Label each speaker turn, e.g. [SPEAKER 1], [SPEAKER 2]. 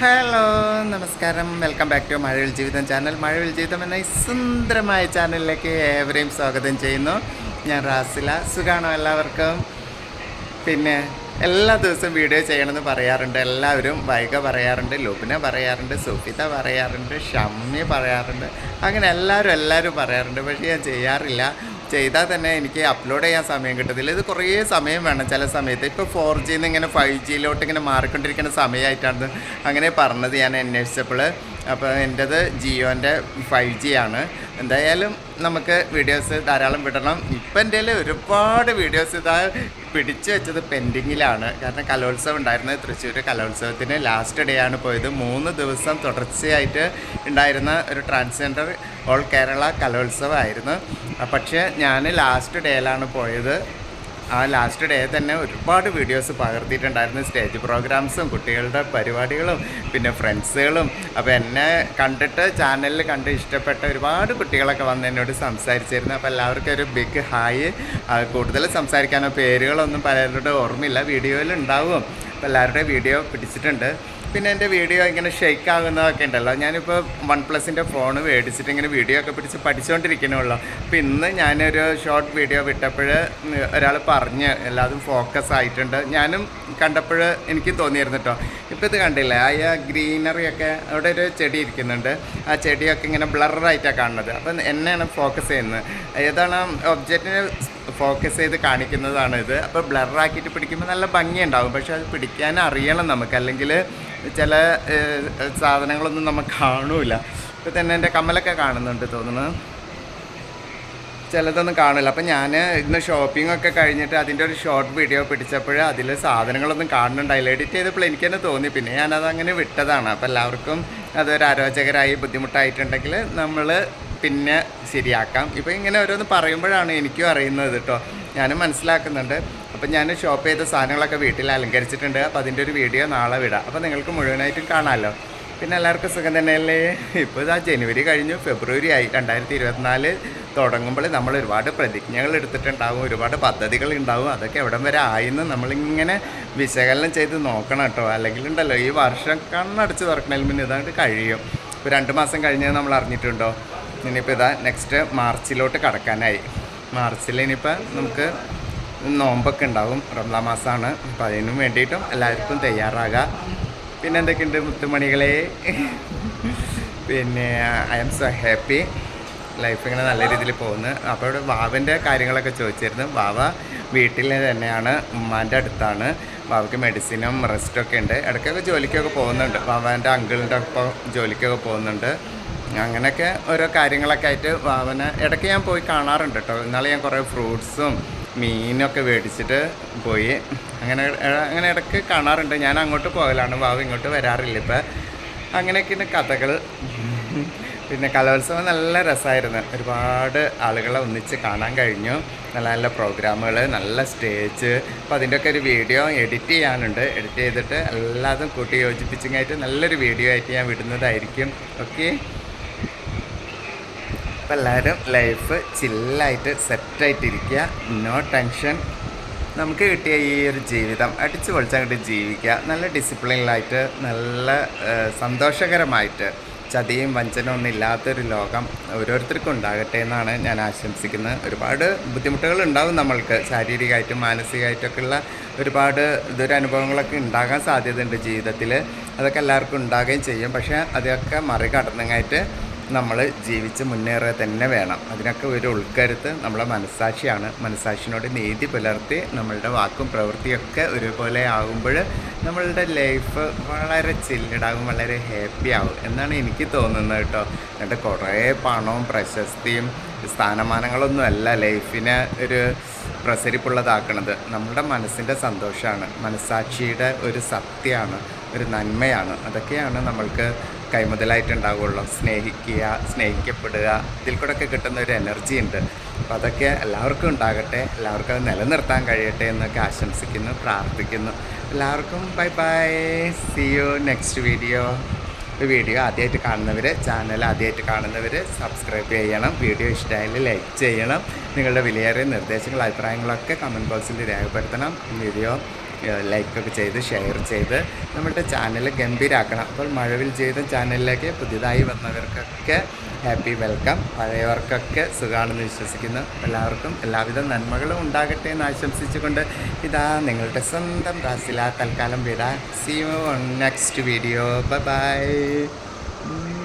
[SPEAKER 1] Hello നമസ്കാരം. Welcome back to മഴവിൽ ജീവിതം channel. മഴവിൽ ജീവിതം എന്ന ഈ സുന്ദരമായ ചാനലിലേക്ക് ഏവരെയും സ്വാഗതം ചെയ്യുന്നു. ഞാൻ റാസില. സുഖാണോ എല്ലാവർക്കും? പിന്നെ എല്ലാ ദിവസവും വീഡിയോ ചെയ്യണമെന്ന് പറയാറുണ്ട്. എല്ലാവരും വൈക പറയാറുണ്ട് ലുബിന പറയാറുണ്ട് സുഫിത പറയാറുണ്ട് ഷമ്മി പറയാറുണ്ട്. അങ്ങനെ എല്ലാവരും എല്ലാവരും പറയാറുണ്ട്. പക്ഷേ ഞാൻ ചെയ്യാറില്ല. ചെയ്താൽ തന്നെ എനിക്ക് അപ്ലോഡ് ചെയ്യാൻ സമയം കിട്ടത്തില്ല. ഇത് കുറേ സമയം വേണം. ചില സമയത്ത് ഇപ്പോൾ ഫോർ ജിന്ന് ഇങ്ങനെ ഫൈവ് ജിയിലോട്ട് ഇങ്ങനെ മാറിക്കൊണ്ടിരിക്കുന്ന സമയമായിട്ടാണ് അങ്ങനെ പറഞ്ഞത്. ഞാൻ അന്വേഷിച്ചപ്പോൾ അപ്പോൾ എന്റേത് ജിയോന്റെ ഫൈവ് ജി ആണ്. എന്തായാലും നമുക്ക് വീഡിയോസ് ധാരാളം വിടണം. ഇപ്പം എന്റെ ഒരുപാട് വീഡിയോസ് ഇതാ പിടിച്ചു വെച്ചത് പെൻഡിങ്ങിലാണ്. കാരണം കലോത്സവം ഉണ്ടായിരുന്നത് തൃശ്ശൂർ കലോത്സവത്തിന് ലാസ്റ്റ് ഡേ ആണ് പോയത്. മൂന്ന് ദിവസം തുടർച്ചയായിട്ട് ഉണ്ടായിരുന്ന ഒരു ട്രാൻസ്ജെൻഡർ ഓൾ കേരള കലോത്സവമായിരുന്നു. പക്ഷേ ഞാൻ ലാസ്റ്റ് ഡേയിലാണ് പോയത്. ആ ലാസ്റ്റ് ഡേ തന്നെ ഒരുപാട് വീഡിയോസ് പകർത്തിയിട്ടുണ്ടായിരുന്നു. സ്റ്റേജ് പ്രോഗ്രാംസും കുട്ടികളുടെ പരിപാടികളും പിന്നെ ഫ്രണ്ട്സുകളും അപ്പോൾ എന്നെ കണ്ടിട്ട് ചാനലിൽ കണ്ട് ഇഷ്ടപ്പെട്ട ഒരുപാട് കുട്ടികളൊക്കെ വന്ന് എന്നോട് സംസാരിച്ചിരുന്നു. അപ്പോൾ എല്ലാവർക്കും ഒരു ബിഗ് ഹായ് കൂടുതൽ സംസാരിക്കാനോ പേരുകളൊന്നും പലരുടെ ഓർമ്മയില്ല. വീഡിയോയിൽ ഉണ്ടാവും. അപ്പോൾ എല്ലാവരുടെയും വീഡിയോ പിടിച്ചിട്ടുണ്ട്. പിന്നെ എന്റെ വീഡിയോ ഇങ്ങനെ ഷെയ്ക്ക് ആകുന്നതൊക്കെ ഉണ്ടല്ലോ. ഞാനിപ്പോൾ വൺ പ്ലസിന്റെ ഫോൺ മേടിച്ചിട്ട് ഇങ്ങനെ വീഡിയോ ഒക്കെ പിടിച്ച് പഠിച്ചുകൊണ്ടിരിക്കണുള്ളൂ അപ്പോൾ ഇന്ന് ഞാനൊരു ഷോർട്ട് വീഡിയോ വിട്ടപ്പോൾ ഒരാൾ പറഞ്ഞ് എല്ലാതും ഫോക്കസ് ആയിട്ടുണ്ട്. ഞാനും കണ്ടപ്പോൾ എനിക്കും തോന്നിയിരുന്നു കേട്ടോ ഇപ്പോൾ ഇത് കണ്ടില്ലേ? ആ ഗ്രീനറി ഒക്കെ അവിടെ ഒരു ചെടി ഇരിക്കുന്നുണ്ട്. ആ ചെടിയൊക്കെ ഇങ്ങനെ ബ്ലറായിട്ടാണ് കാണുന്നത്. അപ്പം എന്നെയാണ് ഫോക്കസ് ചെയ്യുന്നത്. ഏതാണ് ഒബ്ജക്റ്റിനെ ഫോക്കസ് ചെയ്ത് കാണിക്കുന്നതാണ് ഇത് അപ്പോൾ ബ്ലറാക്കിയിട്ട് പിടിക്കുമ്പോൾ നല്ല ഭംഗിയുണ്ടാവും പക്ഷെ അത് പിടിക്കാൻ അറിയണം നമുക്ക്. അല്ലെങ്കിൽ ചില സാധനങ്ങളൊന്നും നമുക്ക് കാണൂല. ഇപ്പോൾ തന്നെ എന്റെ കമ്മലൊക്കെ കാണുന്നുണ്ട് തോന്നുന്നു. ചിലതൊന്നും കാണില്ല. അപ്പം ഞാൻ ഇന്ന് ഷോപ്പിംഗ് ഒക്കെ കഴിഞ്ഞിട്ട് അതിന്റെ ഒരു ഷോർട്ട് വീഡിയോ പിടിച്ചപ്പോൾ അതിൽ സാധനങ്ങളൊന്നും കാണുന്നുണ്ടായില്ല എഡിറ്റ് ചെയ്തപ്പോൾ എനിക്ക് തന്നെ തോന്നി. പിന്നെ ഞാനത് അങ്ങനെ വിട്ടതാണ്. അപ്പോൾ എല്ലാവർക്കും അതൊരു അരോചകരായി ബുദ്ധിമുട്ടായിട്ടുണ്ടെങ്കിൽ നമ്മൾ പിന്നെ ശരിയാക്കാം. ഇപ്പോൾ ഇങ്ങനെ ഓരോന്ന് പറയുമ്പോഴാണ് എനിക്കും അറിയുന്നത് കേട്ടോ ഞാനും മനസ്സിലാക്കുന്നുണ്ട്. അപ്പം ഞാൻ ഷോപ്പ് ചെയ്ത സാധനങ്ങളൊക്കെ വീട്ടിൽ അലങ്കരിച്ചിട്ടുണ്ട്. അപ്പോൾ അതിന്റെ ഒരു വീഡിയോ നാളെ വിടാം. അപ്പോൾ നിങ്ങൾക്ക് മുഴുവനായിട്ടും കാണാമല്ലോ പിന്നെ എല്ലാവർക്കും സുഖം തന്നെയല്ലേ? ഇപ്പോൾ ഇതാ ജനുവരി കഴിഞ്ഞു. ഫെബ്രുവരി ആയി. രണ്ടായിരത്തി ഇരുപത്തിനാല് തുടങ്ങുമ്പോൾ നമ്മൾ ഒരുപാട് പ്രതിജ്ഞകൾ എടുത്തിട്ടുണ്ടാവും. ഒരുപാട് പദ്ധതികൾ ഉണ്ടാവും. അതൊക്കെ എവിടം വരെ ആയിന്ന് നമ്മളിങ്ങനെ വിശകലനം ചെയ്ത് നോക്കണം കേട്ടോ അല്ലെങ്കിൽ ഉണ്ടല്ലോ ഈ വർഷം കണ്ണടച്ച് തുറക്കണതിൽ മുന്നേ ഇതാണ്ട് കഴിയും. ഇപ്പോൾ രണ്ട് മാസം കഴിഞ്ഞത് നമ്മൾ അറിഞ്ഞിട്ടുണ്ടോ? ഇനിയിപ്പോൾ ഇതാ നെക്സ്റ്റ് മാർച്ചിലോട്ട് കടക്കാനായി. മാർച്ചിൽ ഇനിയിപ്പോൾ നമുക്ക് നോമ്പൊക്കെ ഉണ്ടാവും. റംലാ മാസമാണ് അപ്പം അതിനും വേണ്ടിയിട്ടും എല്ലാവർക്കും തയ്യാറാകാം. പിന്നെ എന്തൊക്കെയുണ്ട് മുത്തുമണികളെ? പിന്നെ I am so happy life ഇങ്ങനെ നല്ല രീതിയിൽ പോകുന്നു. അപ്പോൾ ഇവിടെ വാവന്റെ കാര്യങ്ങളൊക്കെ ചോദിച്ചിരുന്നു. വാവ വീട്ടിൽ തന്നെയാണ്. ഉമ്മാന്റെ അടുത്താണ്. വാവയ്ക്ക് മെഡിസിനും റെസ്റ്റൊക്കെ ഉണ്ട്. ഇടയ്ക്കൊക്കെ ജോലിക്കൊക്കെ പോകുന്നുണ്ട്. വാവന്റെ അങ്കിളിന്റെ ഒപ്പം ജോലിക്കൊക്കെ പോകുന്നുണ്ട്. അങ്ങനെയൊക്കെ ഓരോ കാര്യങ്ങളൊക്കെ ആയിട്ട് വാവന ഇടയ്ക്ക് ഞാൻ പോയി കാണാറുണ്ട് കേട്ടോ ഇന്നാളെ ഞാൻ കുറേ ഫ്രൂട്ട്സും മീനൊക്കെ മേടിച്ചിട്ട് പോയി. അങ്ങനെ അങ്ങനെ ഇടയ്ക്ക് കാണാറുണ്ട്. ഞാൻ അങ്ങോട്ട് പോകലാണ്. വാവ് ഇങ്ങോട്ട് വരാറില്ല ഇപ്പം. അങ്ങനെയൊക്കെയാണ് കഥകൾ പിന്നെ കലോത്സവം നല്ല രസമായിരുന്നു. ഒരുപാട് ആളുകളെ ഒന്നിച്ച് കാണാൻ കഴിഞ്ഞു. നല്ല നല്ല പ്രോഗ്രാമുകൾ നല്ല സ്റ്റേജ്. അപ്പോൾ അതിന്റെയൊക്കെ ഒരു വീഡിയോ എഡിറ്റ് ചെയ്യാനുണ്ട്. എഡിറ്റ് ചെയ്തിട്ട് എല്ലാതും കൂട്ടി യോജിപ്പിച്ചിങ്ങായിട്ട് നല്ലൊരു വീഡിയോ ആയിട്ട് ഞാൻ വിടുന്നതായിരിക്കും. ഓക്കെ? അപ്പം എല്ലാവരും ലൈഫ് ചില്ലായിട്ട് സെറ്റായിട്ടിരിക്കുക നോ ടെൻഷൻ നമുക്ക് കിട്ടിയ ഈ ഒരു ജീവിതം അടിച്ചു പൊളിച്ചങ്ങോട്ട് ജീവിക്കുക. നല്ല ഡിസിപ്ലിനിലായിട്ട് നല്ല സന്തോഷകരമായിട്ട് ചതിയും വഞ്ചനവും ഒന്നും ഇല്ലാത്തൊരു ലോകം ഓരോരുത്തർക്കും ഉണ്ടാകട്ടെ എന്നാണ് ഞാൻ ആശംസിക്കുന്നത്. ഒരുപാട് ബുദ്ധിമുട്ടുകൾ ഉണ്ടാവും നമ്മൾക്ക്. ശാരീരികമായിട്ടും മാനസികമായിട്ടൊക്കെ ഉള്ള ഒരുപാട് ദുരനുഭവങ്ങളൊക്കെ ഉണ്ടാകാൻ സാധ്യതയുണ്ട് ജീവിതത്തിൽ അതൊക്കെ എല്ലാവർക്കും ഉണ്ടാകുകയും ചെയ്യും. പക്ഷേ അതൊക്കെ മറികടന്നങ്ങായിട്ട് നമ്മൾ ജീവിച്ച് മുന്നേറുക തന്നെ വേണം. അതിനൊക്കെ ഒരു ഉൾക്കരുത്ത് നമ്മളെ മനസ്സാക്ഷിയാണ്. മനസ്സാക്ഷിനോട് നീതി പുലർത്തി നമ്മളുടെ വാക്കും പ്രവൃത്തിയൊക്കെ ഒരുപോലെ ആകുമ്പോൾ നമ്മളുടെ ലൈഫ് വളരെ ചില്ലിടാകും വളരെ ഹാപ്പി ആകും എന്നാണ് എനിക്ക് തോന്നുന്നത് കേട്ടോ. എന്നിട്ട് കുറേ പണവും പ്രശസ്തിയും സ്ഥാനമാനങ്ങളൊന്നും അല്ല ലൈഫിനെ ഒരു പ്രസരിപ്പുള്ളതാക്കണത്. നമ്മുടെ മനസ്സിന്റെ സന്തോഷമാണ്. മനസ്സാക്ഷിയുടെ ഒരു സത്യമാണ്. ഒരു നന്മയാണ്. അതൊക്കെയാണ് നമ്മൾക്ക് കൈമുതലായിട്ടുണ്ടാവുള്ളൂ. സ്നേഹിക്കുക സ്നേഹിക്കപ്പെടുക ഇതിൽ കൂടെ ഒക്കെ കിട്ടുന്ന ഒരു എനർജി ഉണ്ട്. അപ്പോൾ അതൊക്കെ എല്ലാവർക്കും ഉണ്ടാകട്ടെ. എല്ലാവർക്കും അത് നിലനിർത്താൻ കഴിയട്ടെ എന്നൊക്കെ ആശംസിക്കുന്നു പ്രാർത്ഥിക്കുന്നു. എല്ലാവർക്കും bye bye see you next video video ആദ്യമായിട്ട് കാണുന്നവർ ചാനൽ ആദ്യമായിട്ട് കാണുന്നവർ സബ്സ്ക്രൈബ് ചെയ്യണം. വീഡിയോ ഇഷ്ടമായാലും ലൈക്ക് ചെയ്യണം. നിങ്ങളുടെ വിലയേറിയ നിർദ്ദേശങ്ങൾ അഭിപ്രായങ്ങളൊക്കെ കമന്റ് ബോക്സിൽ രേഖപ്പെടുത്തണം. വീഡിയോ ലൈക്കൊക്കെ ചെയ്ത് ഷെയർ ചെയ്ത് നമ്മുടെ ചാനൽ ഗംഭീരാക്കണം. അപ്പോൾ മഴവിൽ ജീവിതം ചാനലിലേക്ക് പുതിയതായി വന്നവർക്കൊക്കെ ഹാപ്പി വെൽക്കം പഴയവർക്കൊക്കെ സുഖമാണെന്ന് വിശ്വസിക്കുന്നു. എല്ലാവർക്കും എല്ലാവിധ നന്മകളും ഉണ്ടാകട്ടെ എന്ന് ആശംസിച്ചുകൊണ്ട് ഇതാ നിങ്ങളുടെ സ്വന്തം റാസില. തൽക്കാലം വിടാം. See you next video bye bye